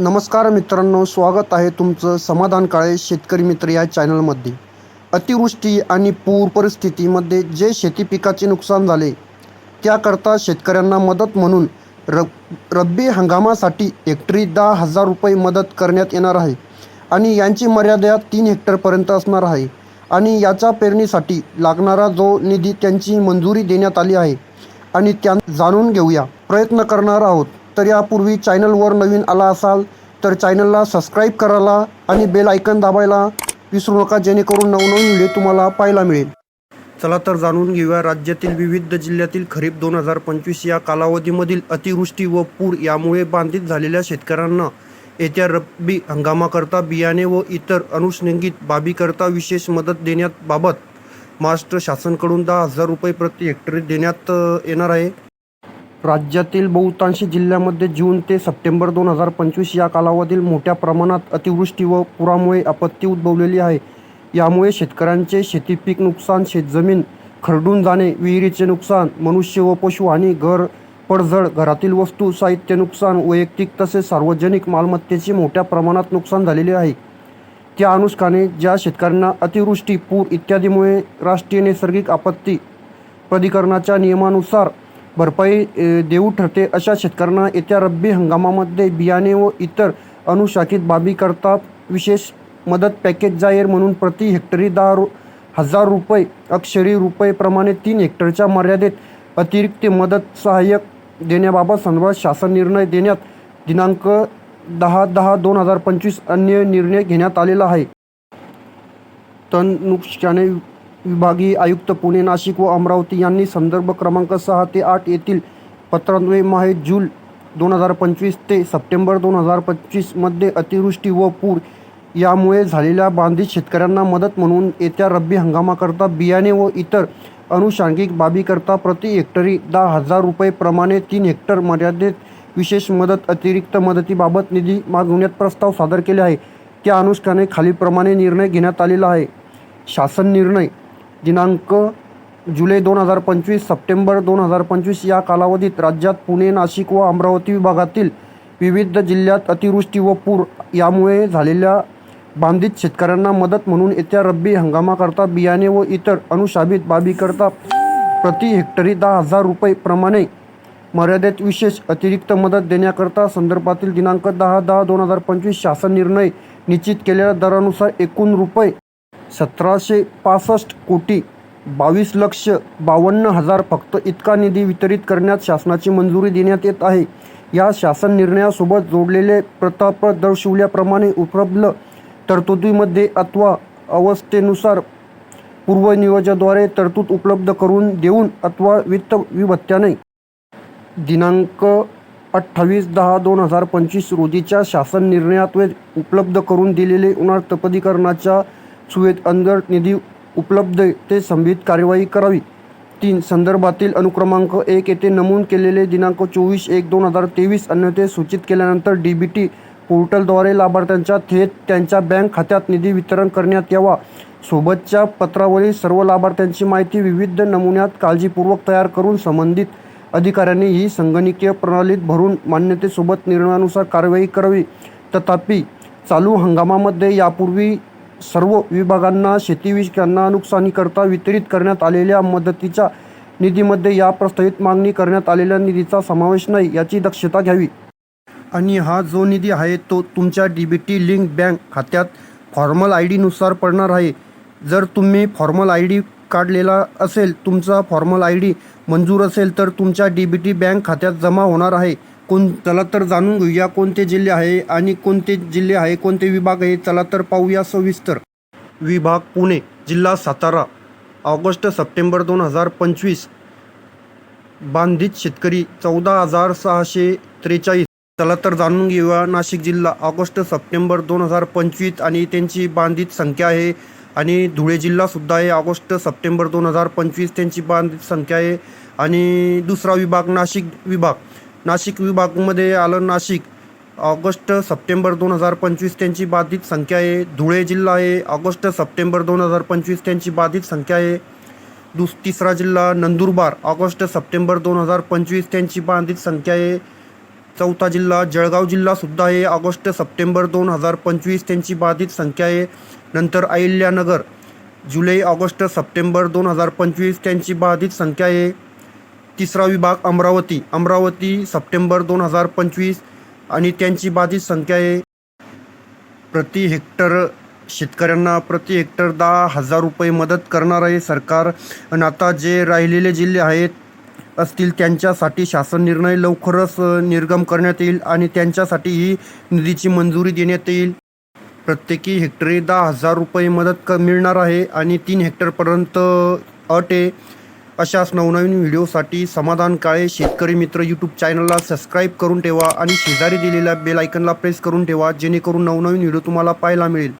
नमस्कार मित्रांनो स्वागत आहे तुमचं समाधान काळे शेतकरी मित्र या चॅनलमध्ये. अतिवृष्टी आणि पूर परिस्थितीमध्ये जे शेती पिकाचे नुकसान झाले त्याकरता शेतकऱ्यांना मदत म्हणून र रब्बी हंगामासाठी हेक्टरी दहा हजार रुपये मदत करण्यात येणार आहे आणि यांची मर्यादा तीन हेक्टरपर्यंत असणार आहे आणि याच्या पेरणीसाठी लागणारा जो निधी त्यांची मंजुरी देण्यात आली आहे आणि त्या जाणून घेऊया. प्रयत्न करणार आहोत. तर यापूर्वी चॅनलवर नवीन आला असाल तर चॅनलला सबस्क्राईब करायला आणि बेल आयकन दाबायला विसरू नका जेणेकरून नवनवीन व्हिडिओ तुम्हाला पाहायला मिळेल. चला तर जाणून घेऊया राज्यातील विविध जिल्ह्यातील खरीप दोन हजार पंचवीस या कालावधीमधील अतिवृष्टी व पूर यामुळे बाधित झालेल्या शेतकऱ्यांना येत्या रब्बी हंगामाकरता बियाणे व इतर अनुषंगिक बाबीकरता विशेष मदत देण्याबाबत महाराष्ट्र शासनकडून दहा हजार रुपये प्रति हेक्टरी देण्यात येणार आहे. राज्यातील बहुतांशी जिल्ह्यामध्ये जून ते सप्टेंबर दोन हजार पंचवीस या कालावधीत मोठ्या प्रमाणात अतिवृष्टी व पुरामुळे आपत्ती उद्भवलेली आहे. यामुळे शेतकऱ्यांचे शेतीपीक नुकसान शेतजमीन खरडून जाणे विहिरीचे नुकसान मनुष्य व पशुहानी घर पडझड घरातील वस्तू साहित्य नुकसान वैयक्तिक तसेच सार्वजनिक मालमत्तेचे मोठ्या प्रमाणात नुकसान झालेले आहे. त्या अनुषंगाने ज्या शेतकऱ्यांना अतिवृष्टी पूर इत्यादीमुळे राष्ट्रीय नैसर्गिक आपत्ती प्राधिकरणाच्या नियमानुसार भरपाई देऊ ठरते अशा शेतकऱ्यांना येत्या रब्बी हंगामामध्ये बियाणे व इतर अनुशाखित बाबीकरता विशेष मदत पॅकेज जाहीर म्हणून प्रति हेक्टरी दहा रु हजार रुपये अक्षरी रुपयेप्रमाणे तीन हेक्टरच्या मर्यादेत अतिरिक्त मदत सहाय्यक देण्याबाबत संदर्भात शासन निर्णय देण्यात दिनांक दहा दहा दोन हजार पंचवीस अन्य निर्णय घेण्यात आलेला आहे. तन नुकसाने विभागीय आयुक्त पुणे नाशिक व अमरावती यांनी संदर्भ क्रमांक सहा ते आठ येथील पत्रान्वये माहे जून दोन हजार पंचवीस ते सप्टेंबर दोन हजार पंचवीसमध्ये अतिवृष्टी व पूर यामुळे झालेल्या बांधित शेतकऱ्यांना मदत म्हणून येत्या रब्बी हंगामाकरता बियाणे व इतर अनुषांगिक बाबीकरता प्रति हेक्टरी दहा हजार रुपये प्रमाणे तीन हेक्टर मर्यादेत विशेष मदत अतिरिक्त मदतीबाबत निधी मागवण्यात प्रस्ताव सादर केले आहे. त्या अनुषंगाने खालीलप्रमाणे निर्णय घेण्यात आलेला आहे. शासन निर्णय दिनांक जुलै दोन हजार पंचवीस सप्टेंबर दोन हजार पंचवीस या कालावधीत राज्यात पुणे नाशिक व अमरावती विभागातील विविध जिल्ह्यात अतिवृष्टी व पूर यामुळे झालेल्या बांधित शेतकऱ्यांना मदत म्हणून येत्या रब्बी हंगामाकरता बियाणे व इतर अनुशाबित बाबीकरता प्रति हेक्टरी दहा हजार रुपये प्रमाणे मर्यादेत विशेष अतिरिक्त मदत देण्याकरता संदर्भातील दिनांक दहा दहा दोन हजार पंचवीस शासन निर्णय निश्चित केलेल्या दरानुसार एकूण रुपये सतराशे पासष्ट कोटी बावीस लक्ष बावन्न हजार फक्त इतका निधी वितरित करण्यात शासनाची मंजुरी देण्यात येत आहे. या शासन निर्णयासोबत जोडलेले प्रताप दर्शवल्याप्रमाणे उपलब्ध तरतुदीमध्ये अथवा अवस्थेनुसार पूर्वनियोजद्वारे तरतूद उपलब्ध करून देऊन अथवा वित्त विभत्त्याने. दिनांक अठ्ठावीस दहा दोन हजार पंचवीस रोजीच्या शासन निर्णयात उपलब्ध करून दिलेले उन्हाळ तपदीकरणाच्या सुवेत अंदर निधी उपलब्ध ते संबित कार्यवाही करावी. तीन संदर्भातील अनुक्रमांक एक येथे नमूद केलेले दिनांक चोवीस एक दोन हजार तेवीस अन्यथे सूचित केल्यानंतर डी बी टी पोर्टलद्वारे लाभार्थ्यांच्या थेट त्यांच्या बँक खात्यात निधी वितरण करण्यात यावा. सोबतच्या पत्रावरील सर्व लाभार्थ्यांची माहिती विविध नमुन्यात काळजीपूर्वक तयार करून संबंधित अधिकाऱ्यांनी ही संगणकीय प्रणालीत भरून मान्यतेसोबत निर्णयानुसार कारवाई करावी. तथापि चालू हंगामामध्ये यापूर्वी सर्व विभागांना शेतीविषयांना नुकसानीकरता वितरित करण्यात आलेल्या मदतीच्या निधीमध्ये या प्रस्तावित मागणी करण्यात आलेल्या निधीचा समावेश नाही याची दक्षता घ्यावी. आणि हा जो निधी आहे तो तुमच्या D B T link bank खात्यात फॉर्मल आय डीनुसार पडणार आहे. जर तुम्ही फॉर्मल आय डी काढलेला असेल तुमचा फॉर्मल आय डी मंजूर असेल तर तुमच्या डी बी टी बँक खात्यात जमा होणार आहे. कोण चला तर जाणून घेऊया कोणते जिल्हे आहे आणि कोणते जिल्हे आहे कोणते विभाग आहे चला तर पाहूया सविस्तर. विभाग पुणे जिल्हा सातारा. ऑगस्ट सप्टेंबर दोन हजार पंचवीस. बांधित शेतकरी चौदा हजार सहाशे त्रेचाळीस. चला तर जाणून घेऊया नाशिक जिल्हा. ऑगस्ट सप्टेंबर दोन हजार पंचवीस आणि त्यांची बांधित संख्या आहे आणि धुळे जिल्हासुद्धा आहे. ऑगस्ट सप्टेंबर दोन हजार पंचवीस त्यांची बांधित संख्या आहे आणि दुसरा विभाग नाशिक विभाग. नाशिक विभागमध्ये आलं नाशिक. ऑगस्ट सप्टेंबर दोन हजार पंचवीस त्यांची बाधित संख्या आहे. धुळे जिल्हा आहे. ऑगस्ट सप्टेंबर दोन हजार पंचवीस त्यांची बाधित संख्या आहे. दुस तिसरा जिल्हा नंदुरबार. ऑगस्ट सप्टेंबर दोन हजार पंचवीस त्यांची बाधित संख्या आहे. चौथा जिल्हा जळगाव जिल्हासुद्धा आहे. ऑगस्ट सप्टेंबर दोन हजार पंचवीस त्यांची बाधित संख्या आहे. नंतर अहिल्यानगर. जुलै ऑगस्ट सप्टेंबर दोन हजार पंचवीस त्यांची बाधित संख्या आहे. तिसरा विभाग अमरावती. अमरावती सप्टेंबर दोन हजार पंचवीस आणि त्यांची बाधित संख्या आहे. प्रति हेक्टर शेतकऱ्यांना प्रति हेक्टर दहा हजार रुपये मदत करणार आहे सरकार. आणि आता जे राहिलेले जिल्हे आहेत असतील त्यांच्यासाठी शासन निर्णय लवकरच निर्गम करण्यात येईल आणि त्यांच्यासाठी ही निधीची मंजुरी देण्यात येईल. प्रत्येकी हेक्टरी दहा हजार रुपये मदत क मिळणार आहे आणि तीन हेक्टरपर्यंत अट आहे. अशाच नवनवीन व्हिडिओसाठी समाधान काळे शेतकरी मित्र यूट्यूब चॅनलला सबस्क्राईब करून ठेवा आणि शेजारी दिलेल्या बेल आयकनला प्रेस करून ठेवा जेणेकरून नवनवीन व्हिडिओ तुम्हाला पाहायला मिळेल.